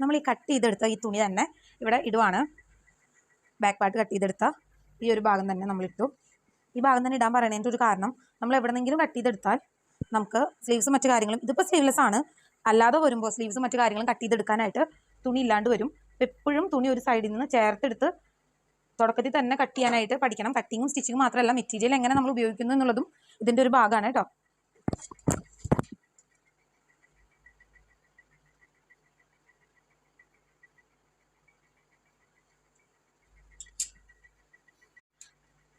നമ്മൾ ഈ കട്ട് ചെയ്തെടുത്ത ഈ തുണി തന്നെ ഇവിടെ ഇടുവാണ്. ബാക്ക് പാർട്ട് കട്ട് ചെയ്തെടുത്ത ഈ ഒരു ഭാഗം തന്നെ നമ്മൾ ഇട്ടു. ഈ ഭാഗം തന്നെ ഇടാൻ പറയണതിന്റെ ഒരു കാരണം നമ്മൾ എവിടെന്നെങ്കിലും കട്ട് ചെയ്തെടുത്താൽ നമുക്ക് സ്ലീവ്സും മറ്റു കാര്യങ്ങളും ഇതിപ്പോൾ സ്ലീവ്ലെസ് ആണ്. അല്ലാതെ വരുമ്പോൾ സ്ലീവ്സും മറ്റു കാര്യങ്ങളും കട്ട് ചെയ്തെടുക്കാനായിട്ട് തുണി ഇല്ലാണ്ട് വരും. എപ്പോഴും തുണി ഒരു സൈഡിൽ നിന്ന് ചേർത്തെടുത്ത് തുടക്കത്തിൽ തന്നെ കട്ട് ചെയ്യാനായിട്ട് പഠിക്കണം. കട്ടിങ്ങും സ്റ്റിച്ചിങ്ങും മാത്രമല്ല മെറ്റീരിയൽ എങ്ങനെ നമ്മൾ ഉപയോഗിക്കുന്നു എന്നുള്ളതും ഇതിന്റെ ഒരു ഭാഗമാണ് കേട്ടോ.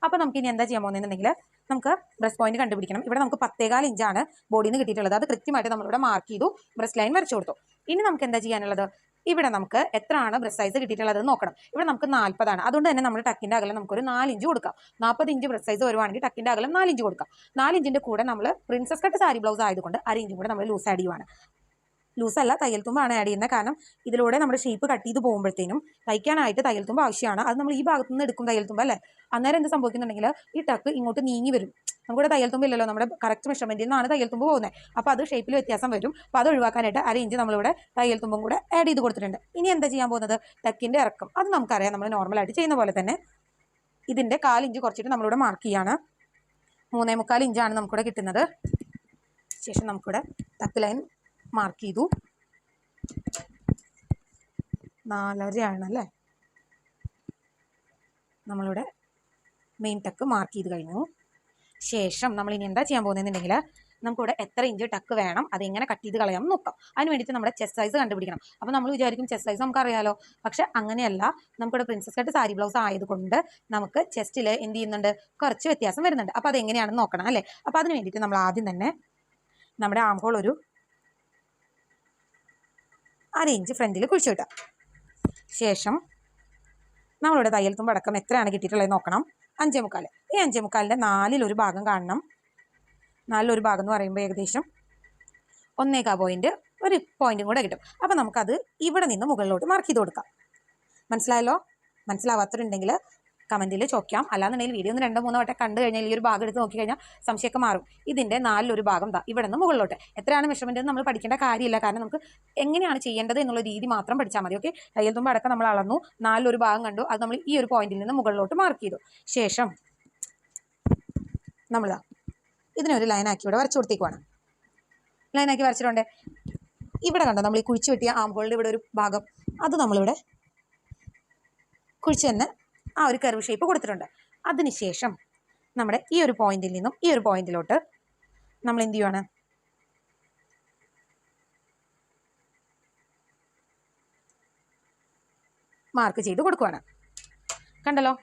അപ്പോൾ നമുക്ക് ഇനി എന്താ ചെയ്യാൻ പോകുന്നതെന്നുണ്ടെങ്കിൽ നമുക്ക് ബ്രസ്റ്റ് പോയിന്റ് കണ്ടുപിടിക്കണം. ഇവിടെ നമുക്ക് പത്തേകാൽ ഇഞ്ചാണ് ബോഡിയിൽ നിന്ന് കിട്ടിയിട്ടുള്ളത്. അത് കൃത്യമായിട്ട് നമ്മളിവിടെ മാർക്ക് ചെയ്തു ബ്രസ്റ്റ് ലൈൻ വരച്ചു കൊടുത്തു. ഇനി നമുക്ക് എന്താ ചെയ്യാനുള്ളത്? ഇവിടെ നമുക്ക് എത്രയാണ് ബ്രസ്റ്റ് സൈസ് കിട്ടിയിട്ടുള്ളത് നോക്കണം. ഇവിടെ നമുക്ക് നാൽപ്പതാണ് അതുകൊണ്ട് തന്നെ നമ്മൾ ടക്കിന്റെ അകലം നമുക്കൊരു നാലിഞ്ച് കൊടുക്കാം. നാൽപ്പത് ഇഞ്ച് ബ്രസ്റ്റ് സൈസ് വരുവാണെങ്കിൽ ടക്കിന്റെ അകലം നാലിഞ്ച് കൊടുക്കാം. നാല് ഇഞ്ചിന്റെ കൂടെ നമ്മൾ പ്രിൻസസ് കട്ട് സാരി ബ്ലൗസ് ആയതുകൊണ്ട് അര ഇഞ്ചും കൂടെ നമ്മൾ ലൂസ് ആഡ് ചെയ്യുവാണ്. ലൂസ് അല്ല തയ്യൽ തുമ്പാണ് ആഡ് ചെയ്യുന്നത്. കാരണം ഇതിലൂടെ നമ്മുടെ ഷേപ്പ് കട്ട് ചെയ്ത് പോകുമ്പോഴത്തേനും തയ്ക്കാനായിട്ട് തയ്യൽ തുമ്പ് ആവശ്യമാണ്. അത് നമ്മൾ ഈ ഭാഗത്തു നിന്ന് എടുക്കും തയ്യൽ തുമ്പ് അല്ലേ? അന്നേരം എന്ത് സംഭവിക്കുന്നുണ്ടെങ്കിൽ ഈ ടക്ക് ഇങ്ങോട്ട് നീങ്ങി വരും. നമുക്കിവിടെ തയ്യൽ തുമ്പ് ഇല്ലല്ലോ. നമ്മുടെ കറക്റ്റ് മെഷർമെന്റിൽ നിന്നാണ് തയ്യൽ തുമ്പ് പോകുന്നത്. അപ്പോൾ അത് ഷേപ്പിൽ വ്യത്യാസം വരും. അപ്പോൾ അത് ഒഴിവാക്കാനായിട്ട് അര ഇഞ്ച് നമ്മളിവിടെ തയ്യൽ തുമ്പും കൂടെ ആഡ് ചെയ്ത് കൊടുത്തിട്ടുണ്ട്. ഇനി എന്താ ചെയ്യാൻ പോകുന്നത്? ടക്കിന്റെ ഇറക്കം. അത് നമുക്കറിയാം. നമ്മൾ നോർമലായിട്ട് ചെയ്യുന്ന പോലെ തന്നെ ഇതിന്റെ ഇഞ്ച് കുറച്ചിട്ട് നമ്മളിവിടെ മാർക്ക് ചെയ്യാണ്. മൂന്നേ മുക്കാൽ ഇഞ്ചാണ് നമുക്കിവിടെ കിട്ടുന്നത്. ശേഷം നമുക്കിവിടെ ടക്ക് ലൈൻ മാർക്ക് ചെയ്തു. നാലരയാണല്ലേ? നമ്മളിവിടെ മെയിൻ ടക്ക് മാർക്ക് ചെയ്ത് കഴിഞ്ഞു. ശേഷം നമ്മൾ ഇനി എന്താ ചെയ്യാൻ പോകുന്നതെന്നുണ്ടെങ്കിൽ നമുക്കിവിടെ എത്ര ഇഞ്ച് ടക്ക് വേണം അതെങ്ങനെ കട്ട് ചെയ്ത് കളയാം നോക്കാം. അതിന് വേണ്ടിയിട്ട് നമ്മുടെ ചെസ്റ്റ് സൈസ് കണ്ടുപിടിക്കണം. അപ്പോൾ നമ്മൾ വിചാരിക്കും ചെസ്റ്റ് സൈസ് നമുക്കറിയാലോ. പക്ഷെ അങ്ങനെയല്ല. നമുക്കിവിടെ പ്രിൻസസ് കട്ട് സാരി ബ്ലൗസ് ആയതുകൊണ്ട് നമുക്ക് ചെസ്റ്റിൽ എന്ത് ചെയ്യുന്നുണ്ട്? കുറച്ച് വ്യത്യാസം വരുന്നുണ്ട്. അപ്പോൾ അതെങ്ങനെയാണെന്ന് നോക്കണം അല്ലേ? അപ്പോൾ അതിന് വേണ്ടിയിട്ട് നമ്മൾ ആദ്യം തന്നെ നമ്മുടെ ആം ഹോൾ ഒരു അര ഇഞ്ച് ഫ്രണ്ടിൽ കുഴിച്ചു വിട്ടാം ശേഷം നമ്മളിവിടെ തയ്യൽ തുമ്പടക്കം എത്രയാണ് കിട്ടിയിട്ടുള്ളത് നോക്കണം. അഞ്ചേ മുക്കാൽ ഈ അഞ്ചേ മുക്കാലിന്റെ നാലിലൊരു ഭാഗം കാണണം. നാലിലൊരു ഭാഗം എന്ന് പറയുമ്പോൾ ഏകദേശം ഒന്നേകാ പോയിന്റ് ഒരു പോയിന്റും കൂടെ കിട്ടും. അപ്പോൾ നമുക്കത് ഇവിടെ നിന്ന് മുകളിലോട്ട് മാർക്ക് ചെയ്ത് കൊടുക്കാം. മനസ്സിലായല്ലോ? മനസ്സിലാവാത്തവരുണ്ടെങ്കിൽ കമന്റിൽ ചോദിക്കാം. അല്ലാന്നുണ്ടെങ്കിൽ വീഡിയോ ഒന്ന് രണ്ടോ മൂന്നോ വട്ടം കണ്ടു കഴിഞ്ഞാൽ ഈ ഒരു ഭാഗം എടുത്ത് നോക്കിക്കഴിഞ്ഞാൽ സംശയമൊക്കെ മാറും. ഇതിന്റെ നാലിലൊരു ഭാഗം താ ഇവിടെ നിന്ന് മുകളിലോട്ട്. എത്രയാണ് മെഷർമെന്റ് നമ്മൾ പഠിക്കേണ്ട കാര്യമില്ല. കാരണം നമുക്ക് എങ്ങനെയാണ് ചെയ്യേണ്ടത് എന്നുള്ള രീതി മാത്രം പഠിച്ചാൽ മതി. ഓക്കെ തയ്യൽ തുമ്പ് അടക്കം നമ്മൾ അളന്നു. നാലിലൊരു ഭാഗം കണ്ടു. അത് നമ്മൾ ഈ ഒരു പോയിന്റിൽ നിന്ന് മുകളിലോട്ട് മാർക്ക് ചെയ്തു. ശേഷം നമ്മൾ ഇതിനൊരു ലൈനാക്കി ഇവിടെ വരച്ചു കൊടുത്തേക്കുവാണ്. ലൈനാക്കി വരച്ചിട്ടുണ്ട്. ഇവിടെ കണ്ടോ? നമ്മൾ ഈ കുഴിച്ചു വെട്ടിയ ആം ഇവിടെ ഒരു ഭാഗം. അത് നമ്മളിവിടെ കുഴിച്ച് തന്നെ ആ ഒരു കർവ് ഷേപ്പ് കൊടുത്തിട്ടുണ്ട്. അതിനുശേഷം നമ്മുടെ ഈ ഒരു പോയിന്റിൽ നിന്നും ഈ ഒരു പോയിന്റിലോട്ട് നമ്മൾ എന്ത് ചെയ്യുവാണ്? മാർക്ക് ചെയ്ത് കൊടുക്കുവാണ്. കണ്ടല്ലോ?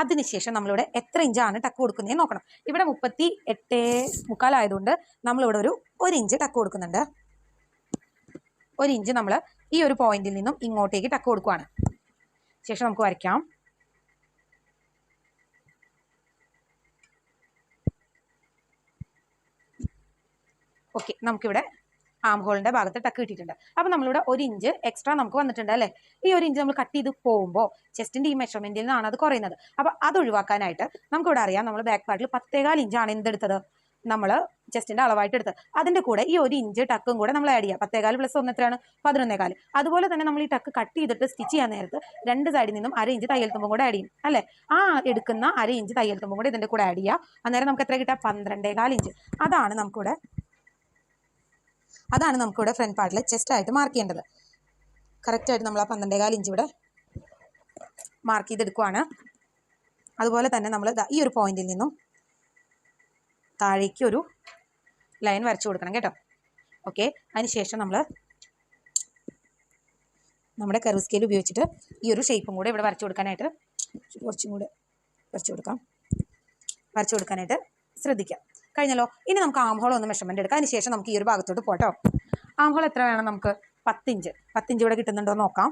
അതിനുശേഷം നമ്മളിവിടെ എത്ര ഇഞ്ചാണ് ടക്ക് കൊടുക്കുന്നതെന്ന് നോക്കണം. ഇവിടെ മുപ്പത്തി എട്ട് മുക്കാലായതുകൊണ്ട് നമ്മളിവിടെ ഒരു ഒരു ഇഞ്ച് ടക്ക് കൊടുക്കുന്നുണ്ട്. ഒരു ഇഞ്ച് നമ്മൾ ഈ ഒരു പോയിന്റിൽ നിന്നും ഇങ്ങോട്ടേക്ക് ടക്ക് കൊടുക്കുവാണ്. ശേഷം നമുക്ക് വരയ്ക്കാം. ഓക്കെ നമുക്കിവിടെ ആം ഹോളിന്റെ ഭാഗത്ത് ടക്ക് കിട്ടിയിട്ടുണ്ട് അപ്പോൾ നമ്മളിവിടെ ഒരു ഇഞ്ച് എക്സ്ട്രാ നമുക്ക് വന്നിട്ടുണ്ട് അല്ലേ? ഈ ഒരു ഇഞ്ച് നമ്മൾ കട്ട് ചെയ്ത് പോകുമ്പോൾ ചെസ്റ്റിന്റെ ഈ മെഷർമെന്റിൽ നിന്നാണ് അത് കുറയുന്നത്. അപ്പോൾ അത് ഒഴിവാക്കാനായിട്ട് നമുക്കിവിടെ അറിയാം നമ്മൾ ബാക്ക് പാർട്ടിൽ പത്തേകാൽ ഇഞ്ചാണ് എന്തെടുത്തത്? നമ്മൾ ചെസ്റ്റിന്റെ അളവായിട്ട് എടുത്ത് അതിന്റെ കൂടെ ഈ ഒരു ഇഞ്ച് ടക്കും കൂടെ നമ്മൾ ആഡ് ചെയ്യുക പത്തേകാൽ പ്ലസ് ഒന്ന് എത്രയാണ്? പതിനൊന്നേകാൽ. അതുപോലെ തന്നെ നമ്മൾ ഈ ടക്ക് കട്ട് ചെയ്തിട്ട് സ്റ്റിച്ച് ചെയ്യാൻ നേരത്ത് രണ്ട് സൈഡിൽ നിന്നും അര ഇഞ്ച് തയ്യൽ തുമ്പും കൂടെ ആഡ് ചെയ്യും അല്ലേ? ആ എടുക്കുന്ന അര ഇഞ്ച് തയ്യൽ തുമ്പും കൂടെ ഇതിന്റെ കൂടെ ആഡ് ചെയ്യുക അന്നേരം നമുക്ക് എത്ര കിട്ടുക പന്ത്രണ്ടേകാൽ ഇഞ്ച് അതാണ് നമുക്കിവിടെ അതാണ് നമുക്കിവിടെ ഫ്രണ്ട് പാർട്ടിൽ ചെസ്റ്റ് ആയിട്ട് മാർക്ക് ചെയ്യേണ്ടത്. കറക്റ്റായിട്ട് നമ്മൾ ആ പന്ത്രണ്ടേകാൽ ഇഞ്ച് ഇവിടെ മാർക്ക് ചെയ്തെടുക്കുവാണ്. അതുപോലെ തന്നെ നമ്മൾ ഈ ഒരു പോയിന്റിൽ നിന്നും താഴേക്ക് ഒരു ലൈൻ വരച്ചു കൊടുക്കണം കേട്ടോ. ഓക്കെ അതിനുശേഷം നമ്മൾ നമ്മുടെ കർവ് സ്കെയിൽ ഉപയോഗിച്ചിട്ട് ഈ ഒരു ഷേപ്പും കൂടെ ഇവിടെ വരച്ചു കൊടുക്കാനായിട്ട് കുറച്ചും കൂടെ വരച്ചു കൊടുക്കാം. വരച്ചു കൊടുക്കാനായിട്ട് ശ്രദ്ധിക്കാം. കഴിഞ്ഞല്ലോ. ഇനി നമുക്ക് ആംഹോളം ഒന്ന് മെഷർമെന്റ് എടുക്കാം. അതിന് ശേഷം നമുക്ക് ഈ ഒരു ഭാഗത്തോട്ട് പോട്ടോ. ആംഹോളം എത്ര വേണം നമുക്ക്? പത്തിഞ്ച്. പത്തിഞ്ച് ഇവിടെ കിട്ടുന്നുണ്ടോ നോക്കാം.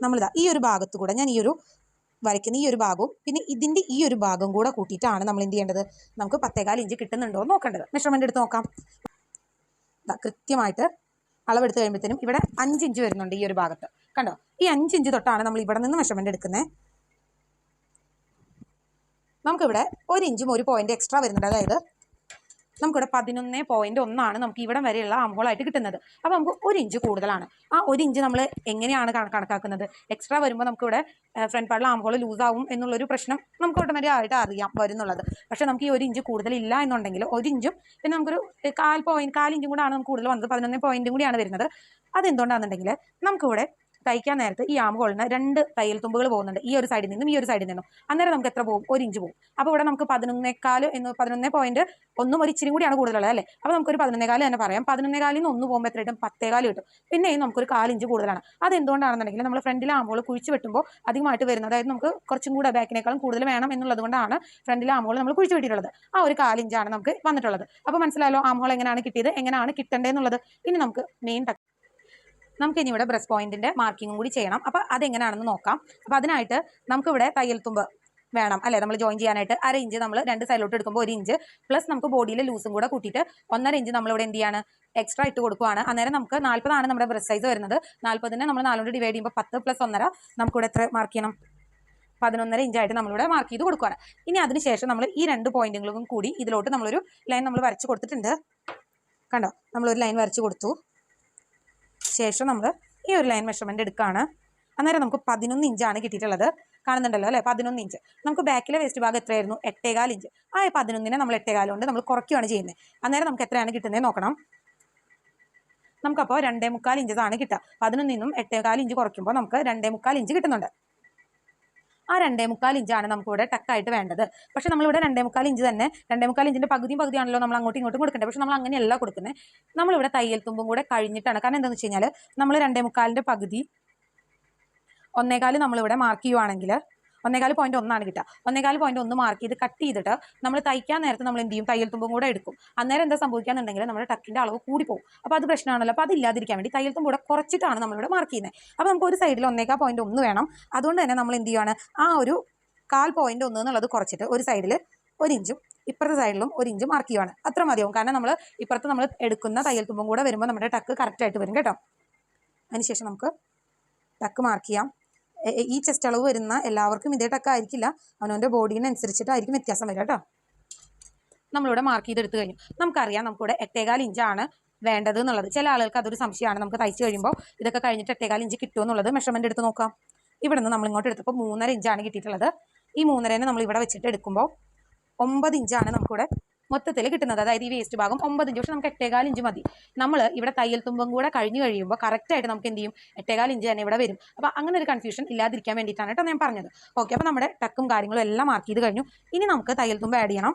നമ്മളിതാ ഈ ഒരു ഭാഗത്ത് കൂടെ ഞാൻ ഈ ഒരു വരയ്ക്കുന്ന ഈ ഒരു ഭാഗവും പിന്നെ ഇതിന്റെ ഈ ഒരു ഭാഗം കൂടെ കൂട്ടിയിട്ടാണ് നമ്മൾ എന്ത് ചെയ്യേണ്ടത്? നമുക്ക് പത്തേകാൽ ഇഞ്ച് കിട്ടുന്നുണ്ടോ നോക്കേണ്ടത്. മെഷർമെന്റ് എടുത്ത് നോക്കാം. കൃത്യമായിട്ട് അളവെടുത്ത് കഴിയുമ്പോഴത്തേനും ഇവിടെ അഞ്ച് ഇഞ്ച് വരുന്നുണ്ട് ഈ ഒരു ഭാഗത്ത്. കണ്ടോ? ഈ അഞ്ച് ഇഞ്ച് തൊട്ടാണ് നമ്മൾ ഇവിടെ നിന്ന് മെഷർമെന്റ് എടുക്കുന്നത് നമുക്കിവിടെ ഒരു ഇഞ്ചും ഒരു പോയിന്റ് എക്സ്ട്രാ വരുന്നുണ്ട്. അതായത് നമുക്കിവിടെ പതിനൊന്ന് പോയിന്റ് ഒന്നാണ് നമുക്ക് ഇവിടം വരെയുള്ള ആംഹോളായിട്ട് കിട്ടുന്നത്. അപ്പോൾ നമുക്ക് ഒരു ഇഞ്ച് കൂടുതലാണ്. ആ ഒരു ഇഞ്ച് നമ്മൾ എങ്ങനെയാണ് കണക്കാക്കുന്നത്? എക്സ്ട്രാ വരുമ്പോൾ നമുക്കിവിടെ ഫ്രണ്ട് പാർട്ടിൽ ആംഹോൾ ലൂസാവും എന്നുള്ള എന്നുള്ളൊരു പ്രശ്നം നമുക്ക് ഓട്ടോമാറ്റിക് ആയിട്ട് അറിയാം വരുന്നുള്ളത്. പക്ഷേ നമുക്ക് ഈ ഒരു ഇഞ്ച് കൂടുതലില്ല എന്നുണ്ടെങ്കിൽ ഒരു ഇഞ്ചും പിന്നെ നമുക്കൊരു കാൽ പോയിന്റ് കാൽ ഇഞ്ചും കൂടാണ് നമുക്ക് കൂടുതൽ വന്നത്. പതിനൊന്ന് പോയിന്റും കൂടിയാണ് വരുന്നത്. അതെന്തുകൊണ്ടാണെന്നുണ്ടെങ്കിൽ നമുക്കിവിടെ തയ്ക്കാൻ നേരത്ത് ഈ ആം ഹോളിന് രണ്ട് തയ്യൽ തുമ്പുകൾ പോകുന്നുണ്ട്. ഈ ഒരു സൈഡിൽ നിന്നും ഈ ഒരു സൈഡിൽ നിന്നും. അന്നേരം നമുക്ക് എത്ര പോകും? ഒരു ഇഞ്ച് പോകും. അപ്പോൾ ഇവിടെ നമുക്ക് പതിനൊന്നേക്കാൽ എന്ന് പതിനൊന്നേ പോയിന്റ് ഒന്നും ഒരു ഇച്ചിരി കൂടിയാണ് കൂടുതലുള്ളത് അല്ലേ? അപ്പോൾ നമുക്കൊരു പതിനൊന്നേകാൽ തന്നെ പറയാം. പതിനൊന്നേകാലിൽ നിന്ന് ഒന്ന് പോകുമ്പോൾ എത്ര കിട്ടും? പത്തേകാൽ കിട്ടും. പിന്നെയും നമുക്കൊരു കാലിഞ്ച് കൂടുതലാണ്. അത് എന്തുകൊണ്ടാണെന്നുണ്ടെങ്കിൽ നമ്മൾ ഫ്രണ്ടിലെ ആമ്പോൾ കുഴിച്ച് വെട്ടുമ്പോൾ അധികമായിട്ട് വരുന്നത് അതായത് നമുക്ക് കുറച്ചും കൂടെ ബാക്കിനേക്കാളും കൂടുതൽ വേണം എന്നുള്ളത് കൊണ്ടാണ് ഫ്രണ്ടിലെ ആമ്പോൾ നമ്മൾ കുഴിച്ച് വെട്ടിയിട്ടുള്ളത്. ആ ഒരു കാലിഞ്ചാണ് നമുക്ക് വന്നിട്ടുള്ളത്. അപ്പോൾ മനസ്സിലായല്ലോ ആംഹോൾ എങ്ങനെയാണ് കിട്ടിയത്? എങ്ങനെയാണ് കിട്ടേണ്ടതെന്നുള്ളത് ഇനി നമുക്ക് മെയിൻ നമുക്ക് ഇനി ഇവിടെ ബ്രസ്റ്റ് പോയിന്റിന്റെ മാർക്കിങ്ങും കൂടി ചെയ്യണം. അപ്പോൾ അതെങ്ങനെയാണെന്ന് നോക്കാം. അപ്പോൾ അതിനായിട്ട് തയ്യൽ തുമ്പ് വേണം അല്ലേ? നമ്മൾ ജോയിൻ ചെയ്യാനായിട്ട് അര ഇഞ്ച് നമ്മൾ രണ്ട് സൈഡിലോട്ട് എടുക്കുമ്പോൾ ഒരു ഇഞ്ച് പ്ലസ് നമുക്ക് ബോഡിയിൽ ലൂസും കൂടെ കൂട്ടിയിട്ട് ഒന്നര ഇഞ്ച് നമ്മളിവിടെ എന്ത് ചെയ്യാണ്? എക്സ്ട്രാ ഇട്ട് കൊടുക്കുവാണ്. അന്നേരം നമുക്ക് നാൽപ്പതാണ് നമ്മുടെ ബ്രസ്റ്റ് സൈസ് വരുന്നത്. നാൽപ്പതിനെ നമ്മൾ നാലുകൊണ്ട് ഡിവൈഡ് ചെയ്യുമ്പോൾ പത്ത് പ്ലസ് ഒന്നര നമുക്കിവിടെ എത്ര മാർക്ക് ചെയ്യണം? പതിനൊന്നര ഇഞ്ചായിട്ട് നമ്മളിവിടെ മാർക്ക് ചെയ്ത് കൊടുക്കുകയാണ് ഇനി അതിനുശേഷം നമ്മൾ ഈ രണ്ട് പോയിന്റുകളും കൂടി ഇതിലോട്ട് നമ്മളൊരു ലൈൻ നമ്മൾ വരച്ച് കൊടുത്തിട്ടുണ്ട്. കണ്ടോ? നമ്മളൊരു ലൈൻ വരച്ച് കൊടുത്തു. ശേഷം നമ്മൾ ഈ ഒരു ലൈൻ മെഷർമെന്റ് എടുക്കുകയാണ് അന്നേരം നമുക്ക് പതിനൊന്ന് ഇഞ്ചാണ് കിട്ടിയിട്ടുള്ളത്. കാണുന്നുണ്ടല്ലോ അല്ലേ? പതിനൊന്ന് ഇഞ്ച് നമുക്ക് ബാക്കിലെ വേസ്റ്റ് ഭാഗം എത്രയായിരുന്നു? എട്ടേകാൽ ഇഞ്ച് ആ പതിനൊന്നിനെ നമ്മൾ എട്ടേകാൽ കൊണ്ട് നമ്മൾ കുറയ്ക്കുകയാണ് ചെയ്യുന്നത്. അന്നേരം നമുക്ക് എത്രയാണ് കിട്ടുന്നത് നോക്കണം. നമുക്കപ്പോൾ രണ്ടേ മുക്കാൽ ഇഞ്ചതാണ് കിട്ടുക. പതിനൊന്നിൽ നിന്നും എട്ടേകാൽ ഇഞ്ച് കുറയ്ക്കുമ്പോൾ നമുക്ക് രണ്ടേ മുക്കാൽ ഇഞ്ച് കിട്ടുന്നുണ്ട്. ആ രണ്ടേ മുക്കാൽ ഇഞ്ചാണ് നമുക്കിവിടെ ടക്കായിട്ട് വേണ്ടത്. പക്ഷേ നമ്മളിവിടെ രണ്ടേ മുക്കാൽ ഇഞ്ച് തന്നെ രണ്ടേ മുക്കാൽ ഇഞ്ചിന്റെ പകുതിയും പകുതിയാണല്ലോ നമ്മൾ അങ്ങോട്ടും ഇങ്ങോട്ടും കൊടുക്കേണ്ടത്. പക്ഷേ നമ്മൾ അങ്ങനെയല്ല കൊടുക്കുന്നത് നമ്മളിവിടെ തയ്യൽ തുമ്പും കൂടെ കഴിഞ്ഞിട്ടാണ്. കാരണം എന്താണെന്ന് വെച്ച് കഴിഞ്ഞാൽ നമ്മൾ രണ്ടേ മുക്കാലിന്റെ പകുതി ഒന്നേകാൽ നമ്മളിവിടെ മാർക്ക് ചെയ്യുവാണെങ്കിൽ ഒന്നേകാൽ പോയിന്റ് ഒന്നാണ് കിട്ടുക. ഒന്നേകാൽ പോയിന്റ് ഒന്ന് മാർക്ക് ചെയ്ത് കട്ട് ചെയ്തിട്ട് നമ്മൾ തയ്ക്കാൻ നേരത്തെ നമ്മൾ എന്ത് ചെയ്യും? തയ്യൽ തുമ്പും കൂടെ എടുക്കും. അന്നേരം എന്താ സംഭവിക്കാന്നുണ്ടെങ്കിൽ നമ്മുടെ ടക്കിന്റെ അളവ് കൂടി പോകും. അപ്പോൾ അത് പ്രശ്നമാണല്ലോ അപ്പോൾ അതില്ലാതിരിക്കാൻ വേണ്ടി തയ്യൽ തുമ്പ് കൂടെ കുറച്ചിട്ടാണ് നമ്മളിവിടെ മാർക്ക് ചെയ്യുന്നത്. അപ്പോൾ നമുക്ക് ഒരു സൈഡിൽ ഒന്നേകാൽ പോയിന്റ് ഒന്ന് വേണം. അതുകൊണ്ട് തന്നെ നമ്മൾ എന്ത് ചെയ്യുകയാണ് ആ ഒരു കാൽ പോയിന്റ് ഒന്ന് എന്നുള്ളത് കുറച്ചിട്ട് ഒരു സൈഡിൽ ഒരു ഇഞ്ചും ഇപ്പുറത്തെ സൈഡിലും ഒരു ഇഞ്ച് മാർക്ക് ചെയ്യുവാണ്. അത്ര മതിയാവും. കാരണം നമ്മൾ ഇപ്പുറത്ത് നമ്മൾ എടുക്കുന്ന തയ്യൽ തുമ്പും കൂടെ വരുമ്പോൾ നമ്മുടെ ടക്ക് കറക്റ്റായിട്ട് വരും കേട്ടോ. അതിനുശേഷം നമുക്ക് ടക്ക് മാർക്ക് ചെയ്യാം. ഈ ചെസ്റ്റ് അളവ് വരുന്ന എല്ലാവർക്കും ഇതേ ടക്ക ആയിരിക്കില്ല. അവനവന്റെ ബോഡീനനുസരിച്ചിട്ടായിരിക്കും വ്യത്യാസം വരിക കേട്ടോ. നമ്മളിവിടെ മാർക്ക് ചെയ്തെടുത്ത് കഴിഞ്ഞു. നമുക്കറിയാം നമുക്കിവിടെ എട്ടേകാൽ ഇഞ്ചാണ് വേണ്ടത് എന്നുള്ളത്. ചില ആളുകൾക്ക് അതൊരു സംശയമാണ്. നമുക്ക് തയ്ച്ച് കഴിയുമ്പോൾ ഇതൊക്കെ കഴിഞ്ഞിട്ട് എട്ടേകാൽ ഇഞ്ച് കിട്ടുമോ എന്നുള്ളത് മെഷർമെന്റ് എടുത്ത് നോക്കാം. ഇവിടെ നിന്ന് നമ്മൾ ഇങ്ങോട്ട് എടുത്തപ്പോൾ മൂന്നര ഇഞ്ചാണ് കിട്ടിയിട്ടുള്ളത്. ഈ മൂന്നരനെ നമ്മൾ ഇവിടെ വെച്ചിട്ട് എടുക്കുമ്പോൾ ഒമ്പത് ഇഞ്ചാണ് നമുക്കിവിടെ മൊത്തത്തിൽ കിട്ടുന്നത്. അതായത് ഈ വേസ്റ്റ് ഭാഗം ഒമ്പത് ഇഞ്ച് പക്ഷെ നമുക്ക് എട്ടേകാൽ ഇഞ്ച് മതി. നമ്മൾ ഇവിടെ തയ്യൽ തുമ്പും കൂടെ കഴിഞ്ഞ് കഴിയുമ്പോൾ കറക്റ്റായിട്ട് നമുക്ക് എന്ത് ചെയ്യും? എട്ടേകാൽ ഇഞ്ച് തന്നെ ഇവിടെ വരും. അപ്പോൾ അങ്ങനെ ഒരു കൺഫ്യൂഷൻ ഇല്ലാതിരിക്കാൻ വേണ്ടിയിട്ടാണ് ഞാൻ പറഞ്ഞത്. ഓക്കെ അപ്പോൾ നമ്മുടെ ടക്കും കാര്യങ്ങളും എല്ലാം മാർക്ക് ചെയ്ത് കഴിഞ്ഞു. ഇനി നമുക്ക് തയ്യൽ തുമ്പ് ആഡ് ചെയ്യണം.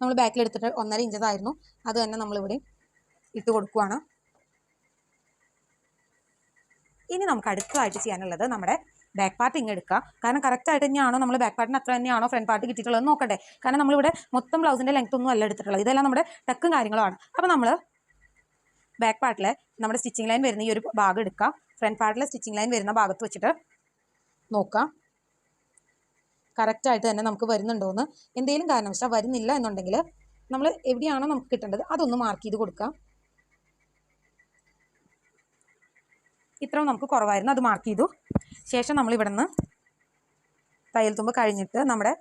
നമ്മൾ ബാക്കിൽ എടുത്തിട്ട് ഒന്നര ഇഞ്ചതായിരുന്നു അത് തന്നെ നമ്മളിവിടെ ഇട്ട് കൊടുക്കുവാണ്. ഇനി നമുക്ക് അടുത്തതായിട്ട് ചെയ്യാനുള്ളത് നമ്മുടെ ബാക്ക് പാർട്ട് ഇങ്ങ് എടുക്കുക. കാരണം കറക്റ്റ് ആയിട്ട് തന്നെയാണോ നമ്മൾ ബാക്ക് പാർട്ടിന് അത്ര തന്നെയാണോ ഫ്രണ്ട് പാർട്ട് കിട്ടിയിട്ടുള്ളത് നോക്കട്ടെ കാരണം നമ്മളിവിടെ മൊത്തം ബ്ലൗസിന്റെ ലെങ്ത് ഒന്നും അല്ല എടുത്തിട്ടുള്ളത്. ഇതെല്ലാം നമ്മുടെ ടക്കും കാര്യങ്ങളുമാണ്. അപ്പോൾ നമ്മൾ ബാക്ക് പാർട്ടിലെ നമ്മുടെ സ്റ്റിച്ചിങ് ലൈൻ വരുന്ന ഈ ഒരു ഭാഗം എടുക്കുക ഫ്രണ്ട് പാർട്ടിലെ സ്റ്റിച്ചിങ് ലൈൻ വരുന്ന ഭാഗത്ത് വെച്ചിട്ട് നോക്കാം. കറക്റ്റായിട്ട് തന്നെ നമുക്ക് വരുന്നുണ്ടോയെന്ന് എന്തെങ്കിലും കാരണവശാൽ വരുന്നില്ല എന്നുണ്ടെങ്കിൽ നമ്മൾ എവിടെയാണോ നമുക്ക് കിട്ടേണ്ടത് അതൊന്ന് മാർക്ക് ചെയ്ത് കൊടുക്കാം. ഇത്രയും നമുക്ക് കുറവായിരുന്നു. അത് മാർക്ക് ചെയ്തു. ശേഷം നമ്മൾ ഇവിടെ നിന്ന് തയ്യൽ തുമ്പ് കഴിഞ്ഞിട്ട് നമ്മുടെ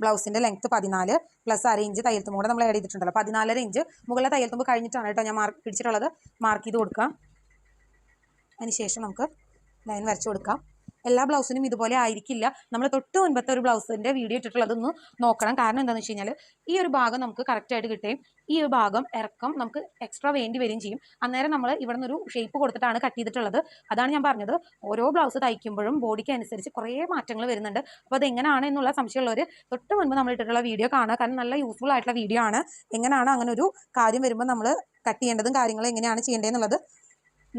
ബ്ലൗസിന്റെ ലെങ്ത്ത് പതിനാല് പ്ലസ് അര ഇഞ്ച് തയ്യൽ തുമ്പ് കൂടെ നമ്മൾ ആഡ് ചെയ്തിട്ടുണ്ടല്ലോ. പതിനാലര ഇഞ്ച് മുകളിലെ തയ്യൽ തുമ്പ് കഴിഞ്ഞിട്ടാണ് കേട്ടോ ഞാൻ മാർക്ക് പിടിച്ചിട്ടുള്ളത്. മാർക്ക് ചെയ്ത് കൊടുക്കാം. അതിനുശേഷം നമുക്ക് ലൈൻ വരച്ച് കൊടുക്കാം. എല്ലാ ബ്ലൗസിനും ഇതുപോലെ ആയിരിക്കില്ല. നമ്മൾ തൊട്ട് മുൻപത്തെ ഒരു ബ്ലൗസിന്റെ വീഡിയോ ഇട്ടിട്ടുള്ളതൊന്ന് നോക്കണം. കാരണം എന്താണെന്ന് വെച്ച് കഴിഞ്ഞാൽ ഈ ഒരു ഭാഗം നമുക്ക് കറക്റ്റായിട്ട് കിട്ടുകയും ഈ ഒരു ഭാഗം ഇറക്കം നമുക്ക് എക്സ്ട്രാ വേണ്ടി വരികയും ചെയ്യും. അന്നേരം നമ്മൾ ഇവിടെ നിന്നൊരു ഷേപ്പ് കൊടുത്തിട്ടാണ് കട്ട് ചെയ്തിട്ടുള്ളത്. അതാണ് ഞാൻ പറഞ്ഞത്. ഓരോ ബ്ലൗസ് തയ്ക്കുമ്പോഴും ബോഡിക്ക് അനുസരിച്ച് കുറേ മാറ്റങ്ങൾ വരുന്നുണ്ട്. അപ്പോൾ അതെങ്ങനെയാണ് എന്നുള്ള സംശയമുള്ളവർ തൊട്ട് മുൻപ് നമ്മൾ ഇട്ടിട്ടുള്ള വീഡിയോ കാണുക. കാരണം നല്ല യൂസ്ഫുൾ ആയിട്ടുള്ള വീഡിയോ ആണ്. എങ്ങനെയാണ് അങ്ങനെ ഒരു കാര്യം വരുമ്പോൾ നമ്മൾ കട്ട് ചെയ്യേണ്ടതും കാര്യങ്ങളും എങ്ങനെയാണ് ചെയ്യേണ്ടതെന്നുള്ളത്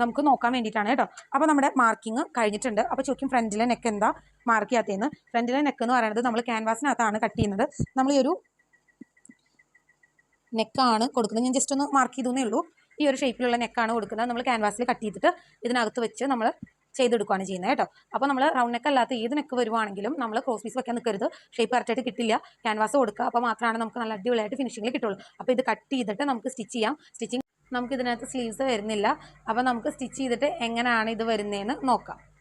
നമുക്ക് നോക്കാൻ വേണ്ടിയിട്ടാണ് കേട്ടോ. അപ്പോൾ നമ്മുടെ മാർക്കിംഗ് കഴിഞ്ഞിട്ടുണ്ട്. അപ്പോൾ ചോദിക്കും ഫ്രണ്ടിലെ നെക്ക് എന്താ? മാർക്ക് ചെയ്യാത്തതെന്ന്. ഫ്രണ്ടിലെ നെക്ക് എന്ന് പറയുന്നത് നമ്മൾ ക്യാൻവാസിനകത്താണ് കട്ട് ചെയ്യുന്നത്. നമ്മൾ ഈ ഒരു നെക്കാണ് കൊടുക്കുന്നത്. ഞാൻ ജസ്റ്റ് ഒന്ന് മാർക്ക് ചെയ്തേ ഉള്ളൂ. ഈ ഒരു ഷേപ്പിലുള്ള നെക്കാണ് കൊടുക്കുന്നത്. നമ്മൾ ക്യാൻവാസിൽ കട്ട് ചെയ്തിട്ട് ഇതിനകത്ത് വെച്ച് നമ്മൾ ചെയ്തെടുക്കുകയാണ് ചെയ്യുന്നത് കേട്ടോ. അപ്പോൾ നമ്മൾ റൗണ്ട് നെക്ക് അല്ലാത്ത ഏത് നെക്ക് വരുവാണെങ്കിലും നമ്മൾ ക്രോസ് പീസ് വെക്കാൻ നിൽക്കരുത് ഷേപ്പ് കറക്റ്റായിട്ട് കിട്ടില്ല. ക്യാൻവാസ് കൊടുക്കുക. അപ്പോൾ മാത്രമാണ് നമുക്ക് നല്ല അടിപൊളിയായിട്ട് ഫിനിഷിങ്ങിൽ കിട്ടുള്ളൂ. അപ്പോൾ ഇത് കട്ട് ചെയ്തിട്ട് നമുക്ക് സ്റ്റിച്ച് ചെയ്യാം. സ്റ്റിച്ചിങ് നമുക്ക് ഇതിനകത്ത് സ്ലീവ്സ് വരുന്നില്ല. അപ്പോൾ നമുക്ക് സ്റ്റിച്ച് ചെയ്തിട്ട് എങ്ങനെയാണ് ഇത് വരുന്നതെന്ന് നോക്കാം.